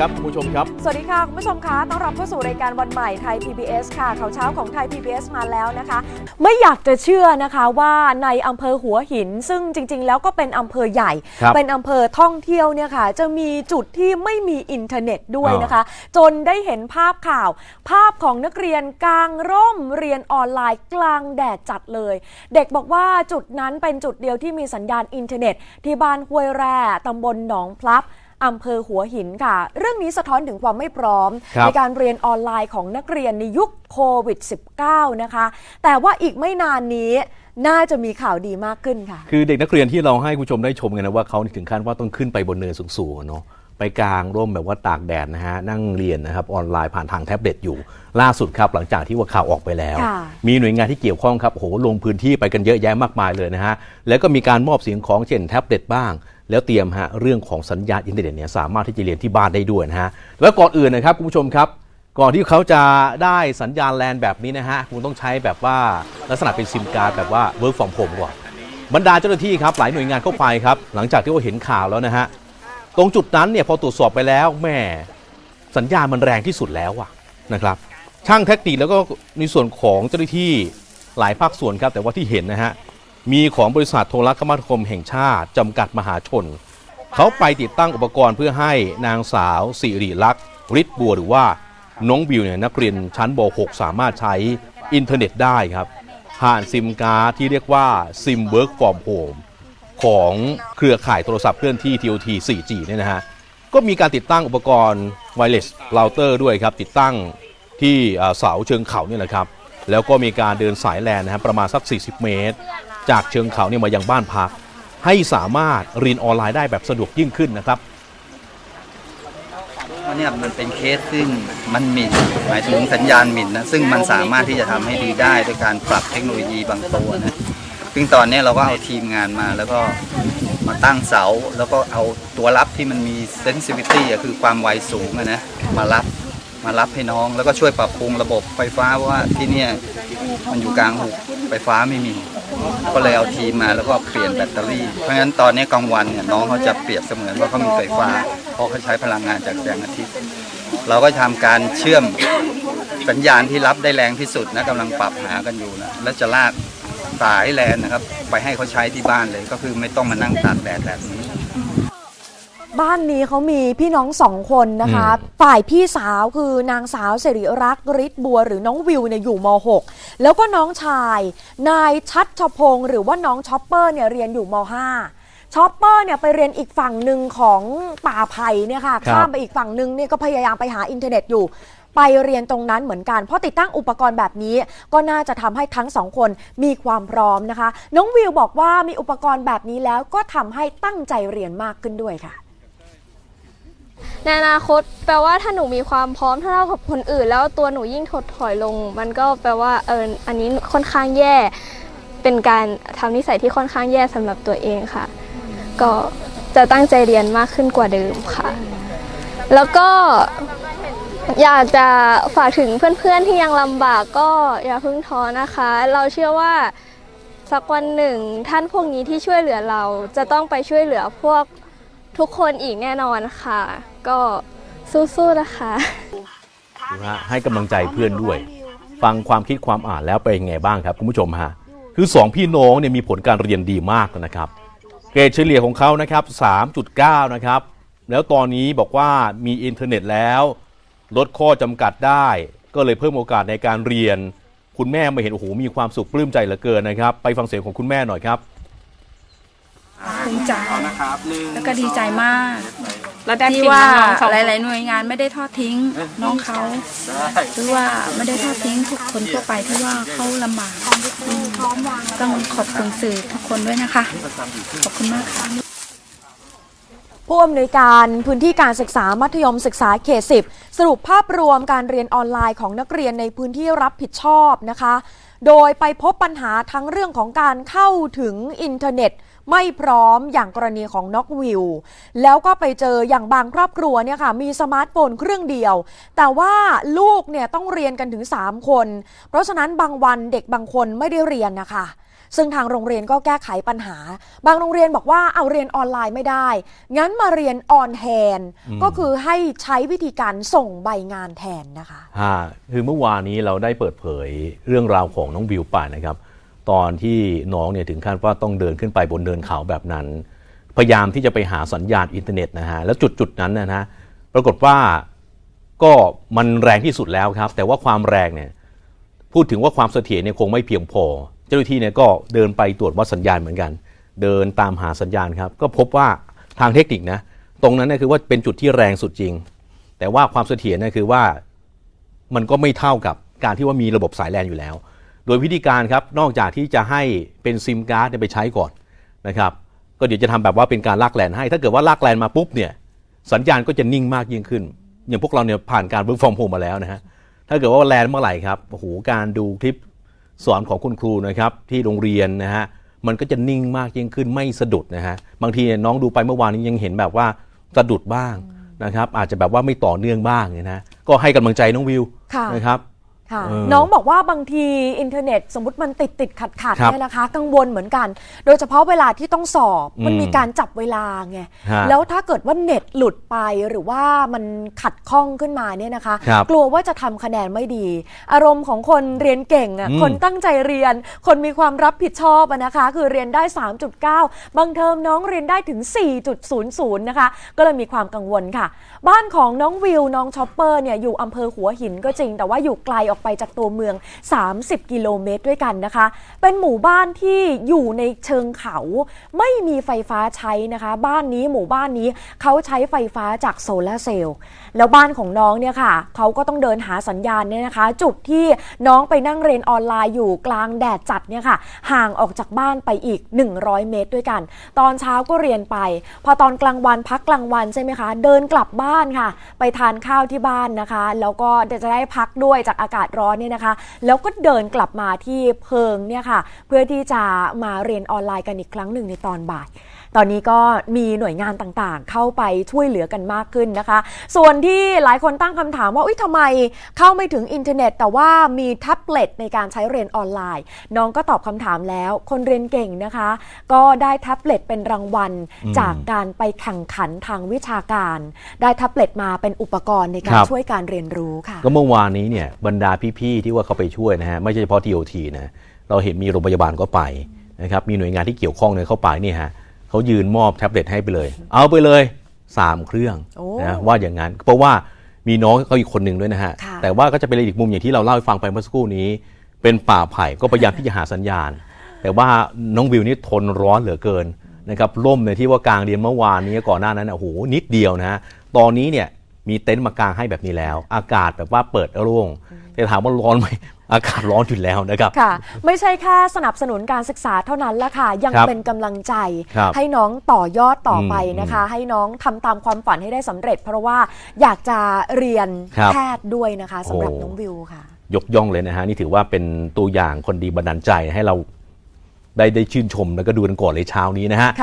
ครับคุณผู้ชมครับ สวัสดีค่ะ คุณผู้ชมคะต้อนรับเข้าสู่รายการวันใหม่ไทย PBS ค่ะข่าวเช้าของไทย PBS มาแล้วนะคะ ไม่อยากจะเชื่อนะคะว่าในอำเภอหัวหิน ซึ่งจริง ๆ แล้วก็เป็นอำเภอใหญ่ ครับเป็นอำเภอท่องเที่ยวเนี่ยค่ะ จะมีจุดที่ไม่มีอินเทอร์เน็ตด้วยนะคะ จนได้เห็นภาพข่าว ภาพของนักเรียนกลางร่มเรียนออนไลน์กลางแดดจัดเลย เด็กบอกว่าจุดนั้นเป็นจุดเดียวที่มีสัญญาณอินเทอร์เน็ต ที่บ้านห้วยแร่ตำบลหนองพลับ อำเภอหัวหินค่ะ เรื่องนี้สะท้อนถึงความไม่พร้อม ครับ ในการเรียนออนไลน์ของนักเรียนในยุคโควิด -19 นะคะ แต่ว่าอีกไม่นานนี้น่าจะมีข่าวดีมากขึ้นค่ะ คือเด็กนักเรียนที่เราให้คุณผู้ชมได้ชมกันนะว่าเขาถึงขั้นว่าต้องขึ้นไปบนเนินสูงๆอะเนาะไปกลางร่มแบบว่าตากแดดนะฮะนั่งเรียนนะครับออนไลน์ผ่านทางแท็บเล็ตอยู่ ล่าสุดครับหลังจากที่ว่าข่าวออกไปแล้ว ค่ะ มีหน่วยงานที่เกี่ยวข้องครับโอ้โหลงพื้นที่ไปกันเยอะแยะมากมายเลยนะฮะแล้วก็มีการมอบสิ่งของเช่นแท็บเล็ตบ้าง แล้วเตรียมฮะเรื่องของสัญญาณอินเทอร์เน็ตเนี่ยสามารถที่จะเรียนที่บ้านได้ด้วยนะฮะแล้วก่อนอื่นนะครับคุณผู้ชมครับ ก่อนที่เขาจะได้สัญญาณแลนแบบนี้นะฮะคุณต้องใช้แบบว่าลักษณะเป็นซิมการ์ดแบบว่า work from home ก่อนบรรดาเจ้าหน้าที่ครับหลายหน่วยงานเข้าไปครับ หลังจากที่ว่าเห็นข่าวแล้วนะฮะตรงจุดนั้นเนี่ยพอตรวจสอบไปแล้วแม่สัญญาณมันแรงที่สุดแล้วอะนะครับช่างเทคนิคแล้วก็ในส่วนของเจ้าหน้าที่หลายภาคส่วนครับ แต่ว่าที่เห็นนะฮะ มีของบริษัทโทรคมนาคมแห่งชาติ จำกัดมหาชน เขาไปติดตั้งอุปกรณ์เพื่อให้นางสาวสิริลักษณ์ฤทธิ์บัวหรือว่าน้องบิวเนี่ยนักเรียนชั้นบ .6 สามารถใช้อินเทอร์เน็ตได้ครับ ผ่านซิมการ์ดที่เรียกว่าซิมเวิร์กฟอร์มโฮมของเครือข่ายโทรศัพท์เคลื่อนที่ TOT 4G เนี่ยนะฮะ ก็มีการติดตั้งอุปกรณ์ไวเลสเราเตอร์ด้วยครับ ติดตั้งที่เอ่อเสาเชิงเขาเนี่ยแหละครับ แล้วก็มีการเดินสายแลนนะฮะประมาณสัก 40 เมตร จากเชิงเขาเนี่ยมายังบ้านพัก ให้สามารถเรียนออนไลน์ได้แบบสะดวกยิ่งขึ้นนะครับันเนี้ยมันเป็นเคสซึ่งมันหมิ่นหมายถึงสัญญาณหมิ่นนะซึ่งมันสามารถที่จะทำให้ดีได้โดยการปรับเทคโนโลยีบางตัวนะซึ่งตอนนี้เราก็เอาทีมงานมาแล้วก็มาตั้งเสา แล้วก็เอาตัวรับที่มันมีเซนซิ i ิตี้คือความไวสูงอะนะมารับมารับให้น้อง แล้วก็ช่วยปรับปรุงระบบไฟฟ้าเพราะว่าที่เนี่ยมันอยู่กลางหุบไฟฟ้าไม่มี ก็เลยเอาทีมมาแล้วก็เปลี่ยนแบตเตอรี่ เพราะฉะนั้นตอนนี้กลางวันเนี่ยน้องเขาจะเปรียบเสมือนว่าเขามีไฟฟ้า เพราะเขาใช้พลังงานจากแสงอาทิตย์ เราก็ทำการเชื่อมสัญญาณที่รับได้แรงที่สุดนะกำลังปรับหากันอยู่นะแล้วจะลากสายแลนนะครับ ไปให้เขาใช้ที่บ้านเลยก็คือไม่ต้องมานั่งตากแดดแบบนี้ บ้านนี้เขามีพี่น้องสองคนนะคะ ฝ่ายพี่สาวคือนางสาวสิริรักษ์ฤทธิ์บัว หรือน้องวิวเนี่ยอยู่ม .6 แล้วก็น้องชาย นายชัดชพงศ์หรือว่าน้องช็อปเปอร์เนี่ยเรียนอยู่ม .5 ช็อปเปอร์เนี่ยไปเรียนอีกฝั่งหนึ่งของป่าไผ่เนี่ยค่ะครับข้ามไปอีกฝั่งหนึ่งเนี่ยก็พยายามไปหาอินเทอร์เน็ตอยู่ไปเรียนตรงนั้นเหมือนกัน เพราะติดตั้งอุปกรณ์แบบนี้ ก็น่าจะทำให้ทั้งสองคนมีความพร้อมนะคะ น้องวิวบอกว่ามีอุปกรณ์แบบนี้แล้วก็ทำให้ตั้งใจเรียนมากขึ้นด้วยค่ะ ในอนาคตแปลว่าถ้าหนูมีความพร้อมเท่ากับคนอื่น แล้วตัวหนูยิ่งถดถอยลง มันก็แปลว่าเอออันนี้ค่อนข้างแย่ เป็นการทำนิสัยที่ค่อนข้างแย่สำหรับตัวเองค่ะ ก็จะตั้งใจเรียนมากขึ้นกว่าเดิมค่ะ แล้วก็อยากจะฝากถึงเพื่อนๆที่ยังลำบากก็อย่าเพิ่งท้อนะคะ เราเชื่อว่าสักวันหนึ่งท่านพวกนี้ที่ช่วยเหลือเราจะต้องไปช่วยเหลือพวก ทุกคนอีกแน่นอนค่ะ ก็สู้ๆนะคะนะฮะให้กำลังใจเพื่อนด้วย ฟังความคิดความอ่านแล้วเป็นยังไงบ้างครับคุณผู้ชมฮะคือ 2 พี่น้องเนี่ยมีผลการเรียนดีมากนะครับ เกรดเฉลี่ยของเขานะครับ 3.9 นะครับ แล้วตอนนี้บอกว่ามีอินเทอร์เน็ตแล้ว ลดข้อจำกัดได้ ก็เลยเพิ่มโอกาสในการเรียน คุณแม่มาเห็นโอ้โหมีความสุขปลื้มใจเหลือเกินนะครับ ไปฟังเสียงของคุณแม่หน่อยครับ ภูมิใจแล้วก็ดีใจมาก แล้วได้ที่พิมพ์ว่าน้องๆสองหลาย ๆ หน่วยงานไม่ได้ทอดทิ้งน้องเขาหรือว่าไม่ได้ทอดทิ้งทุกคนทั่วไปที่ว่าเขาลำบากอืมต้องขอบคุณสื่อทุกคนด้วยนะคะ ขอบคุณมากค่ะ ผู้อำนวยการพื้นที่การศึกษามัธยมศึกษาเขต10 สรุปภาพรวมการเรียนออนไลน์ของนักเรียนในพื้นที่รับผิดชอบนะคะ โดยไปพบปัญหาทั้งเรื่องของการเข้าถึงอินเทอร์เน็ต ไม่พร้อมอย่างกรณีของน็อกวิวแล้วก็ไปเจออย่างบางครอบครัวเนี่ยค่ะมีสมาร์ทโฟนเครื่องเดียว แต่ว่าลูกเนี่ยต้องเรียนกันถึง 3 คน เพราะฉะนั้นบางวันเด็กบางคนไม่ได้เรียนนะคะ ซึ่งทางโรงเรียนก็แก้ไขปัญหา บางโรงเรียนบอกว่าเอาเรียนออนไลน์ไม่ได้ งั้นมาเรียนออนแฮนก็คือให้ใช้วิธีการส่งใบงานแทนนะคะฮะคือเมื่อวานนี้เราได้เปิดเผยเรื่องราวของน้องวิวไปนะครับ ตอนที่น้องเนี่ยถึงขั้นว่าต้องเดินขึ้นไปบนเนินเขาแบบนั้น พยายามที่จะไปหาสัญญาณอินเทอร์เน็ตนะฮะแล้วจุดจุดๆนั้นนะฮะปรากฏว่าก็มันแรงที่สุดแล้วครับ แต่ว่าความแรงเนี่ยพูดถึงว่าความเสถียรเนี่ยคงไม่เพียงพอ เจ้าหน้าที่เนี่ยก็เดินไปตรวจวัดสัญญาณเหมือนกัน เดินตามหาสัญญาณครับ ก็พบว่าทางเทคนิคนะ ตรงนั้นเนยคือว่าเป็นจุดที่แรงสุดจริง แต่ว่าความเสถียรเนี่ยคือว่ามันก็ไม่เท่ากับการที่ว่ามีระบบสายแลนอยู่แล้ว โดยวิธีการครับนอกจากที่จะให้เป็นซิมการ์ดเนี่ยไปใช้ก่อนนะครับก็เดี๋ยวจะทำแบบว่าเป็นการลากแลนให้ ถ้าเกิดว่าลากแลนมาปุ๊บเนี่ยสัญญาณก็จะนิ่งมากยิ่งขึ้น อย่างพวกเราเนี่ยผ่านการ work from home มาแล้วนะฮะถ้าเกิดว่าแลนเมื่อไหร่ครับโอ้โหการดูคลิป สอนของคุณครูนะครับที่โรงเรียนนะฮะมันก็จะนิ่งมากยิ่งขึ้นไม่สะดุดนะฮะบางทีเนี่ยน้องดูไปเมื่อวานนี้ยังเห็นแบบว่าสะดุดบ้างนะครับอาจจะแบบว่าไม่ต่อเนื่องบ้างเนี่ยนะก็ให้กำลังใจน้องวิวค่ะนะครับ ค่ะเออ น้องบอกว่าบางทีอินเทอร์เน็ตสมมติมันติดติดขัดขัดครับเนี่ยนะคะ กังวลเหมือนกัน โดยเฉพาะเวลาที่ต้องสอบมันอืมมีการจับเวลาไงฮะแล้วถ้าเกิดว่าเน็ตหลุดไปหรือว่ามันขัดข้องขึ้นมาเนี่ยนะคะ ครับกลัวว่าจะทำคะแนนไม่ดี อารมณ์ของคนเรียนเก่งอะอืมคนตั้งใจเรียน คนมีความรับผิดชอบอะนะคะ คือเรียนได้ 3.9 บางเทอมน้องเรียนได้ถึง 4.00 นะคะ ก็เลยมีความกังวลค่ะ บ้านของน้องวิวน้องชอปเปอร์เนี่ยอยู่อำเภอหัวหินก็จริง แต่ว่าอยู่ไกลออกไปจากตัวเมือง 30 กิโลเมตรด้วยกันนะคะ เป็นหมู่บ้านที่อยู่ในเชิงเขาไม่มีไฟฟ้าใช้นะคะ บ้านนี้หมู่บ้านนี้เขาใช้ไฟฟ้าจากโซลาเซลล์แล้วบ้านของน้องเนี่ยค่ะเขาก็ต้องเดินหาสัญญาณเนี่ยนะคะ จุดที่น้องไปนั่งเรียนออนไลน์อยู่กลางแดดจัดเนี่ยค่ะ ห่างออกจากบ้านไปอีก 100 เมตรด้วยกัน ตอนเช้าก็เรียนไป พอตอนกลางวันพักกลางวันใช่ไหมคะ เดินกลับบ้านค่ะ ไปทานข้าวที่บ้านนะคะ แล้วก็จะได้พักด้วยจากอากาศร้อนเนี่ยนะคะ แล้วก็เดินกลับมาที่เพิงเนี่ยค่ะ เพื่อที่จะมาเรียนออนไลน์กันอีกครั้งหนึ่งในตอนบ่ายตอนนี้ก็มีหน่วยงานต่างๆ เข้าไปช่วยเหลือกันมากขึ้นนะคะ ส่วนที่หลายคนตั้งคำถามว่าอุ๊ยทำไมเข้าไม่ถึงอินเทอร์เน็ต แต่ว่ามีแท็บเล็ตในการใช้เรียนออนไลน์ น้องก็ตอบคำถามแล้ว คนเรียนเก่งนะคะ ก็ได้แท็บเล็ตเป็นรางวัลจากการไปแข่งขันทางวิชาการ ได้แท็บเล็ตมาเป็นอุปกรณ์ในกาครรับช่วยการเรียนรู้ค่ะ ก็เมื่อวานนี้เนี่ยบรรดาพี่ๆที่ว่าเขาไปช่วยนะฮะไม่ใช่เฉพาะทีโอทีนะเราเห็นมีโรงพยาบาลก็ไปนะครับมีหน่วยงานที่เกี่ยวข้องเนี่ยเข้าไปเนี่ยฮะ เขายืนมอบแท็บเล็ตให้ไปเลย เอาไปเลย 3 เครื่องโอ้นะว่าอย่างนั้นเพราะว่ามีน้องเขาอีกคนหนึ่งด้วยนะฮะค่ะแต่ว่าก็จะเป็นอีกมุมอย่างที่เราเล่าให้ฟังไปเมื่อสักครู่นี้ เป็นป่าไผ่ก็พยายามที่จะหาสัญญาณ แต่ว่าน้องวิวนี่ทนร้อนเหลือเกินนะครับร่มในยที่ว่ากลางเรียนเมื่อวานนี้ก่อนหน้านั้นน่ะโอ้โหนิดเดียวนะฮะตอนนี้เนี่ยมีเต็นท์มากางให้แบบนี้แล้ว อากาศแบบว่าเปิดโล่งแต่ถามว่าร้อนไหม อากาศร้อนอยู่แล้วนะครับ ค่ะ ไม่ใช่แค่สนับสนุนการศึกษาเท่านั้นละค่ะ ยังครับเป็นกำลังใจ ครับให้น้องต่อยอดต่อไปอืมนะคะ ให้น้องทำตามความฝันให้ได้สำเร็จ เพราะว่าอยากจะเรียนครับแพทย์ด้วยนะคะสำหรับโอ้ น้องวิวค่ะ ยกย่องเลยนะฮะ นี่ถือว่าเป็นตัวอย่างคนดีบันดาลใจให้เราได้ได้ชื่นชมแล้วก็ดูกันก่อนเลยเช้านี้นะฮะ